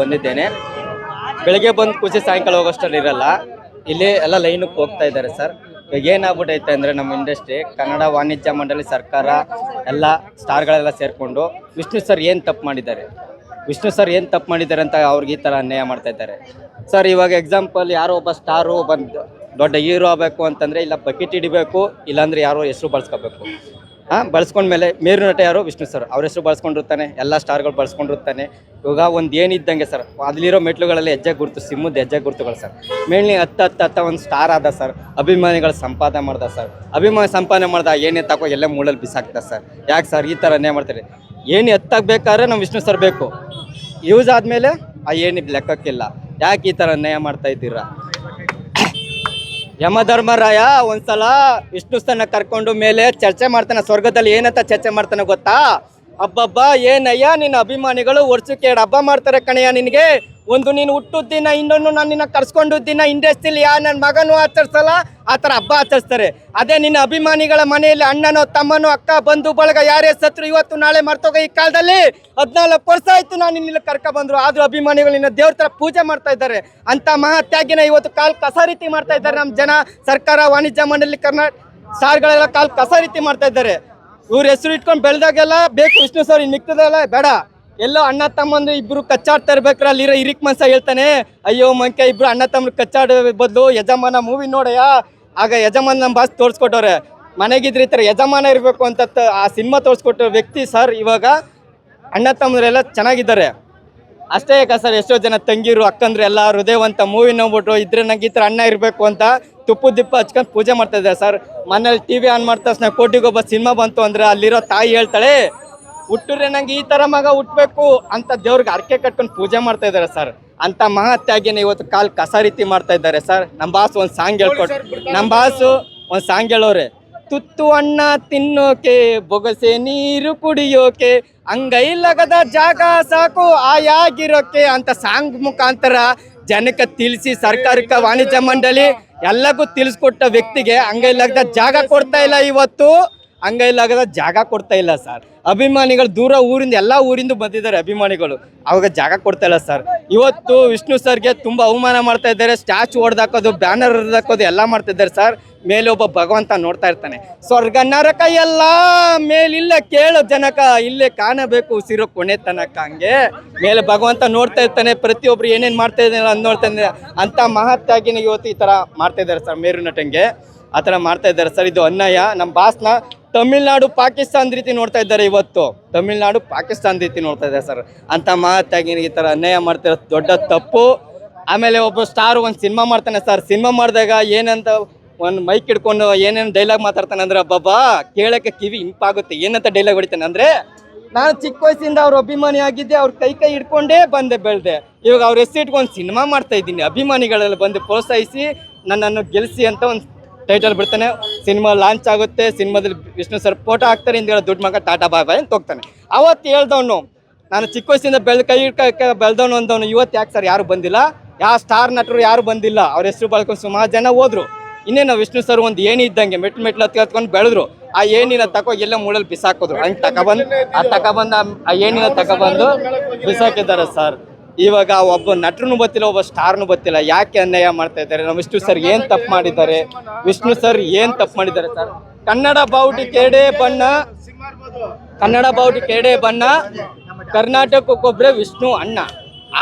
ಬಂದಿದ್ದೇನೆ. ಬೆಳಗ್ಗೆ ಬಂದು ಖುಷಿ ಸಾಯಂಕಾಲ ಹೋಗೋಷ್ಟರಲ್ಲಿ ಇರಲ್ಲ. ಇಲ್ಲಿ ಎಲ್ಲ ಲೈನಕ್ಕೆ ಹೋಗ್ತಾ ಇದ್ದಾರೆ ಸರ್ ಈಗ ಏನಾಗ್ಬಿಟ್ಟೈತೆ ಅಂದರೆ ನಮ್ಮ ಇಂಡಸ್ಟ್ರಿ ಕನ್ನಡ ವಾಣಿಜ್ಯ ಮಂಡಳಿ ಸರ್ಕಾರ ಎಲ್ಲ ಸ್ಟಾರ್ಗಳೆಲ್ಲ ಸೇರಿಕೊಂಡು ವಿಷ್ಣು ಸರ್ ಏನು ತಪ್ಪು ಮಾಡಿದ್ದಾರೆ? ವಿಷ್ಣು ಸರ್ ಏನು ತಪ್ಪು ಮಾಡಿದ್ದಾರೆ ಅಂತ ಅವ್ರಿಗೆ ಈ ಥರ ಅನ್ಯಾಯ ಮಾಡ್ತಾ ಇದ್ದಾರೆ. ಸರ್ ಇವಾಗ ಎಕ್ಸಾಂಪಲ್ ಯಾರೋ ಒಬ್ಬ ಸ್ಟಾರು ಬಂದು ದೊಡ್ಡ ಹೀರೋ ಆಗಬೇಕು ಅಂತಂದರೆ ಇಲ್ಲ ಬಕೆಟ್ ಹಿಡಿಬೇಕು, ಇಲ್ಲಾಂದ್ರೆ ಯಾರೋ ಹೆಸರು ಬಳಸ್ಕೋಬೇಕು. ಹಾಂ ಬಳಸ್ಕೊಂಡ್ಮೇಲೆ ಮೇರು ನಟ ಯಾರು? ವಿಷ್ಣು ಸರ್. ಅವ್ರ ಹೆಸರು ಬಳಸ್ಕೊಂಡಿರ್ತಾನೆ. ಎಲ್ಲ ಸ್ಟಾರ್ಗಳು ಬಳಸ್ಕೊಂಡಿರ್ತಾನೆ. ಇವಾಗ ಒಂದು ಏನಿದ್ದಂಗೆ ಸರ್ ಅಲ್ಲಿರೋ ಮೆಟ್ಲುಗಳಲ್ಲಿ ಹೆಜ್ಜೆ ಗುರುತು ಸಿಮ್ಮದ ಹೆಜ್ಜೆ ಗುರುತುಗಳು ಸರ್. ಮೇನ್ಲಿ ಹತ್ತು ಹತ್ತು ಹತ್ತ ಒಂದು ಸ್ಟಾರ್ ಆದ ಸರ್. ಅಭಿಮಾನಿಗಳು ಸಂಪಾದನೆ ಮಾಡ್ದ ಸರ್. ಅಭಿಮಾನಿ ಸಂಪಾದನೆ ಮಾಡ್ದ ಏನೇ ತಗೋ ಎಲ್ಲ ಮೂಳಲ್ಲಿ ಬಿಸಾಕ್ತ ಸರ್. ಯಾಕೆ ಸರ್ ಈ ಥರ ಅನ್ಯಾಯ ಮಾಡ್ತಾರೆ? ಏನು ಎತ್ತಾಗಬೇಕಾದ್ರೆ ನಮ್ಮ ವಿಷ್ಣು ಸರ್ ಬೇಕು. ಯೂಸ್ ಆದಮೇಲೆ ಆ ಏನು ಲೆಕ್ಕಕ್ಕಿಲ್ಲ. ಯಾಕೆ ಈ ಥರ ಅನ್ಯಾಯ ಮಾಡ್ತಾ ಇದ್ದೀರಾ? ಯಮಧರ್ಮರಾಯ, ಒಂದ್ಸಲ ವಿಷ್ಣು ಸ್ಥಾನ ಕರ್ಕೊಂಡು ಮೇಲೆ ಚರ್ಚೆ ಮಾಡ್ತಾನೆ, ಸ್ವರ್ಗದಲ್ಲಿ ಏನಂತ ಚರ್ಚೆ ಮಾಡ್ತಾನೆ ಗೊತ್ತಾ? ಹಬ್ಬಬ್ಬ ಏನಯ್ಯ, ನಿನ್ನ ಅಭಿಮಾನಿಗಳು ವರ್ಷಕ್ಕೆ ಎರಡು ಹಬ್ಬ ಮಾಡ್ತಾರೆ ಕಣಯ್ಯ ನಿನಗೆ. ಒಂದು ನೀನು ಹುಟ್ಟುದ್ದಿನ, ಇನ್ನೊಂದು ನಾನು ನಿನ್ನ ಕರ್ಸ್ಕೊಂಡು ದಿನ ಇಂಡಸ್ಟ್ರಿಲಿ ಯಾ ನನ್ನ ಮಗನೂ ಆಚರಿಸಲ್ಲ? ಆ ಥರ ಹಬ್ಬ ಆಚರಿಸ್ತಾರೆ. ಅದೇ ನಿನ್ನ ಅಭಿಮಾನಿಗಳ ಮನೆಯಲ್ಲಿ ಅಣ್ಣನೋ, ತಮ್ಮನೋ, ಅಕ್ಕ, ಬಂಧು, ಬಳಗ, ಯಾರೇ ಸತ್ರು ಇವತ್ತು ನಾಳೆ ಮರ್ತೋಗ ಈ ಕಾಲದಲ್ಲಿ ಹದಿನಾಲ್ಕು ವರ್ಷ ಆಯಿತು ನಾನು ನಿನ್ನ ಕರ್ಕ ಬಂದರು. ಆದರೂ ಅಭಿಮಾನಿಗಳು ನಿನ್ನ ದೇವ್ರ ಥರ ಪೂಜೆ ಮಾಡ್ತಾ ಇದ್ದಾರೆ. ಅಂತ ಮಹಾತ್ಯಾಗಿನ ಇವತ್ತು ಕಾಲು ಕಸ ರೀತಿ ಮಾಡ್ತಾ ಇದ್ದಾರೆ ನಮ್ಮ ಜನ. ಸರ್ಕಾರ, ವಾಣಿಜ್ಯ ಮಂಡಳಿ ಕರ್ನಾಟಕ ಸಾರ್ಗಳೆಲ್ಲ ಕಾಲು ಕಸ ರೀತಿ ಮಾಡ್ತಾ ಇದ್ದಾರೆ. ಇವ್ರ ಹೆಸರು ಇಟ್ಕೊಂಡು ಬೆಳೆದಾಗೆಲ್ಲ ಬೇಕು. ವಿಷ್ಣು ಸರ್, ಇನ್ನು ಬೇಡ. ಎಲ್ಲೋ ಅಣ್ಣ ತಮ್ಮಂದು ಇಬ್ರು ಕಚ್ಚಾಡ್ತಾ ಇರ್ಬೇಕ್ರ ಅಲ್ಲಿರೋ ಇರಿಕ್ ಮನ್ಸ ಹೇಳ್ತಾನೆ, ಅಯ್ಯೋ ಮಂಕೆ ಇಬ್ರು ಅಣ್ಣ ತಮ್ಮ ಕಚ್ಚಾಡ ಬದಲು ಯಜಮಾನ ಮೂವಿ ನೋಡಯ್ಯ? ಆಗ ಯಜಮಾನ್ ನಮ್ಮ ಬಾಸ್ ತೋರಿಸ್ಕೊಟ್ಟವ್ರೆ, ಮನೆಗಿದ್ರೆ ಈ ಥರ ಯಜಮಾನ ಇರಬೇಕು ಅಂತ ಆ ಸಿನಿಮಾ ತೋರಿಸ್ಕೊಟ್ಟ ವ್ಯಕ್ತಿ ಸರ್ ಇವಾಗ ಅಣ್ಣ ತಮ್ಮದ್ರೆಲ್ಲ ಚೆನ್ನಾಗಿದ್ದಾರೆ. ಅಷ್ಟೇ ಯಾಕ ಸರ್ ಎಷ್ಟೋ ಜನ ತಂಗಿರು, ಅಕ್ಕಂದ್ರೆ ಎಲ್ಲ ಹೃದಯವಂತ ಮೂವಿ ನೋಡ್ಬಿಟ್ಟು ಇದ್ರೆ ನಂಗೆ ಈ ಥರ ಅಣ್ಣ ಇರಬೇಕು ಅಂತ ತುಪ್ಪು ದಿಪ್ಪ ಹಚ್ಕೊಂಡು ಪೂಜೆ ಮಾಡ್ತಾ ಇದ್ದಾರೆ ಸರ್ ಮನೇಲಿ ಟಿ ವಿ ಆನ್ ಮಾಡಿದ ತಕ್ಷಣ ಕೋಟಿಗೊಬ್ಬ ಸಿನಿಮಾ ಬಂತು ಅಂದ್ರೆ ಅಲ್ಲಿರೋ ತಾಯಿ ಹೇಳ್ತಾಳೆ ಹುಟ್ಟುರೆ ನಂಗೆ ಈ ತರ ಮಗ ಹುಟ್ಬೇಕು ಅಂತ ದೇವ್ರಿಗೆ ಅರ್ಕೆ ಕಟ್ಕೊಂಡು ಪೂಜೆ ಮಾಡ್ತಾ ಇದ್ದಾರೆ ಸರ್. ಅಂತ ಮಹಾತ್ಯಾಗಿನ ಇವತ್ತು ಕಾಲ್ ಕಸ ರೀತಿ ಮಾಡ್ತಾ ಇದ್ದಾರೆ ಸರ್. ನಮ್ಮ ಬಾಸ್ ಒಂದು ಸಾಂಗ್ ಹೇಳ್ಕೊಟ್ ನಮ್ಮ ಬಾಸು ಒಂದು ಸಾಂಗ್ ಹೇಳೋರೆ. ತುತ್ತು ಅಣ್ಣ ತಿನ್ನೋಕೆ ಬೊಗಸೆ ನೀರು ಕುಡಿಯೋಕೆ ಅಂಗೈಲಗದ ಜಾಗ ಸಾಕು ಆಯಾಗಿರೋಕೆ ಅಂತ ಸಾಂಗ್ ಮುಖಾಂತರ ಜನಕ್ಕೆ ತಿಳಿಸಿ ಸರ್ಕಾರಕ್ಕೆ ವಾಣಿಜ್ಯ ಮಂಡಳಿ ಎಲ್ಲಗೂ ತಿಳಿಸ್ಕೊಟ್ಟ ವ್ಯಕ್ತಿಗೆ ಅಂಗೈಲಗದ ಜಾಗ ಕೊಡ್ತಾ ಇಲ್ಲ ಇವತ್ತು. ಅಂಗೈಲಾಗದ ಜಾಗ ಕೊಡ್ತಾ ಇಲ್ಲ ಸರ್. ಅಭಿಮಾನಿಗಳು ದೂರ ಊರಿಂದ ಎಲ್ಲ ಊರಿಂದ ಬಂದಿದ್ದಾರೆ ಅಭಿಮಾನಿಗಳು. ಅವಾಗ ಜಾಗ ಕೊಡ್ತಾ ಇಲ್ಲ ಸರ್. ಇವತ್ತು ವಿಷ್ಣು ಸರ್ಗೆ ತುಂಬ ಅವಮಾನ ಮಾಡ್ತಾ ಇದ್ದಾರೆ. ಸ್ಟ್ಯಾಚು ಹೊಡೆದಾಕೋದು, ಬ್ಯಾನರ್ ಹೊಡೆದಾಕೋದು ಎಲ್ಲ ಮಾಡ್ತಾ ಇದ್ದಾರೆ ಸರ್. ಮೇಲೆ ಒಬ್ಬ ಭಗವಂತ ನೋಡ್ತಾ ಇರ್ತಾನೆ. ಸ್ವರ್ಗ ನರಕ ಎಲ್ಲ ಮೇಲಿಲ್ಲ ಕೇಳು ಜನಕ. ಇಲ್ಲೇ ಕಾಣಬೇಕು ಉಸಿರೋ ಕೊನೆ ತನಕ ಹಂಗೆ. ಮೇಲೆ ಭಗವಂತ ನೋಡ್ತಾ ಇರ್ತಾನೆ. ಪ್ರತಿಯೊಬ್ರು ಏನೇನು ಮಾಡ್ತಾ ಇದ್ದಾನೆ ಅಂತ ನೋಡ್ತಾ ಇದ್ದಾನೆ ಅಂತ ಮಹತ್ತಾಗಿನ ಇವತ್ತು ಈ ಥರ ಮಾಡ್ತಾ ಇದ್ದಾರೆ ಸರ್. ಮೇರು ನಟಂಗೆ. ಆ ಥರ ಮಾಡ್ತಾ ಇದ್ದಾರೆ ಸರ್. ಇದು ಅನ್ಯಾಯ ನಮ್ಮ ಬಾಸ್ನ ತಮಿಳ್ನಾಡು ಪಾಕಿಸ್ತಾನ ರೀತಿ ನೋಡ್ತಾ ಇದ್ದಾರೆ ಇವತ್ತು. ತಮಿಳ್ನಾಡು ಪಾಕಿಸ್ತಾನ ರೀತಿ ನೋಡ್ತಾ ಇದ್ದಾರೆ ಸರ್. ಅಂತ ಮಾತಾಗಿ ಈ ಥರ ಅನ್ಯಾಯ ಮಾಡ್ತಿರೋ ದೊಡ್ಡ ತಪ್ಪು. ಆಮೇಲೆ ಒಬ್ಬ ಸ್ಟಾರ್ ಒಂದು ಸಿನಿಮಾ ಮಾಡ್ತಾನೆ ಸರ್ ಸಿನಿಮಾ ಮಾಡಿದಾಗ ಏನಂತ ಒಂದು ಮೈಕ್ ಹಿಡ್ಕೊಂಡು ಏನೇನು ಡೈಲಾಗ್ ಮಾತಾಡ್ತಾನೆ ಅಂದ್ರೆ ಬಾಬಾ ಕೇಳಕ್ಕೆ ಕಿವಿ ಇಂಪಾಗುತ್ತೆ ಏನಂತ ಡೈಲಾಗ್ ಹೊಡಿತಾನೆ ಅಂದ್ರೆ, ನಾನು ಚಿಕ್ಕ ವಯಸ್ಸಿಂದ ಅವ್ರ ಅಭಿಮಾನಿ ಆಗಿದ್ದೆ. ಅವ್ರ ಕೈ ಕೈ ಹಿಡ್ಕೊಂಡೇ ಬಂದೆ ಬೆಳೆದೆ. ಇವಾಗ ಅವ್ರ ಹೆಸರು ಇಟ್ಕೊಂಡು ಸಿನಿಮಾ ಮಾಡ್ತಾ ಇದ್ದೀನಿ. ಅಭಿಮಾನಿಗಳೆಲ್ಲ ಬಂದು ಪ್ರೋತ್ಸಾಹಿಸಿ, ನನ್ನನ್ನು ಗೆಲ್ಲಿಸಿ ಅಂತ ಒಂದು ಟೈಟಲ್ ಬಿಡ್ತಾನೆ, ಸಿನಿಮಾ ಲಾಂಚ್ ಆಗುತ್ತೆ, ಸಿನಿಮಾದಲ್ಲಿ ವಿಷ್ಣು ಸರ್ ಫೋಟೋ ಹಾಕ್ತಾರೆ, ಹಿಂದ್ಗಡೆ ದುಡ್ಡು ಮಗ ಟಾಟಾ ಬಾಯ್ ಬಾಯ್ ಅಂತ ಹೋಗ್ತಾನೆ ಅವತ್ತು ಹೇಳ್ದವನು, ನಾನು ಚಿಕ್ಕ ವಯಸ್ಸಿಂದ ಬೆಳ್ ಕೈ ಬೆಳ್ದವನು ಅಂದವನು, ಇವತ್ತು ಯಾಕೆ ಸರ್ ಯಾರು ಬಂದಿಲ್ಲ? ಯಾವ ಸ್ಟಾರ್ ನಟರು ಯಾರು ಬಂದಿಲ್ಲ? ಅವ್ರ ಹೆಸರು ಬಳ್ಕೊಂಡು ಸುಮಾರು ಜನ ಹೋದ್ರು. ಇನ್ನೇನು ವಿಷ್ಣು ಸರ್ ಒಂದು ಏಣಿ ಇದ್ದಂಗೆ ಮೆಟ್ಲು ಮೆಟ್ಲು ಹತ್ತಿ ಹತ್ಕೊಂಡು ಬೆಳೆದ್ರು. ಆ ಏನಿನ ತಕೋ ಎಲ್ಲ ಮೂಳಲ್ಲಿ ಬಿಸಾಕಿದ್ರು ಹಂಗೆ ತಗೊಬಂದು ಆ ತಗೊಬಂದು ಆ- ಏನಿನ ತಗೊಬಂದು ಬಿಸಾಕಿದ್ದಾರೆ ಸರ್ ಇವಾಗ ಒಬ್ಬ ನಟನು ಗೊತ್ತಿಲ್ಲ, ಒಬ್ಬ ಸ್ಟಾರ್ನು ಗೊತ್ತಿಲ್ಲ. ಯಾಕೆ ಅನ್ಯಾಯ ಮಾಡ್ತಾ ಇದ್ದಾರೆ? ನಮ್ಮ ವಿಷ್ಣು ಸರ್ ಏನ್ ತಪ್ಪು ಮಾಡಿದ್ದಾರೆ? ವಿಷ್ಣು ಸರ್ ಏನ್ ತಪ್ಪು ಮಾಡಿದ್ದಾರೆ ಸರ್? ಕನ್ನಡ ಬಾವುಟಿ ಕೇಡೆ ಬಣ್ಣ, ಕನ್ನಡ ಬಾವುಟಿ ಕೇಡೆ ಬಣ್ಣ ಕರ್ನಾಟಕಕ್ಕೊಬ್ಬರೇ ವಿಷ್ಣು ಅಣ್ಣ.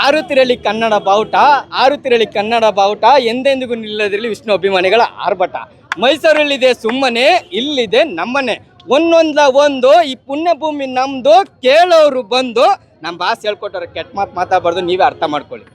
ಆರುತ್ತಿರಲಿ ಕನ್ನಡ ಬಾವುಟ ಆರುತ್ತಿರಲಿ ಕನ್ನಡ ಬಾವುಟ, ಎಂದೆಂದಿಗೂ ನಿಲ್ಲದಿರಲಿ ವಿಷ್ಣು ಅಭಿಮಾನಿಗಳ ಆರ್ಭಟ. ಮೈಸೂರಲ್ಲಿದೆ ಸುಮ್ಮನೆ, ಇಲ್ಲಿದೆ ನಮ್ಮನೆ. ಒಂದೊಂದ ಒಂದು, ಈ ಪುಣ್ಯಭೂಮಿ ನಮ್ದು, ಕೇಳೋರು ಬಂದು ನಮ್ಮ ಬಾಸ್ ಹೇಳ್ಕೊಟ್ಟಾರೆ ಕೆಟ್ಟ ಮಾತು ಮಾತಾಡಬಾರ್ದು ನೀವೇ ಅರ್ಥ ಮಾಡ್ಕೊಳ್ಳಿ.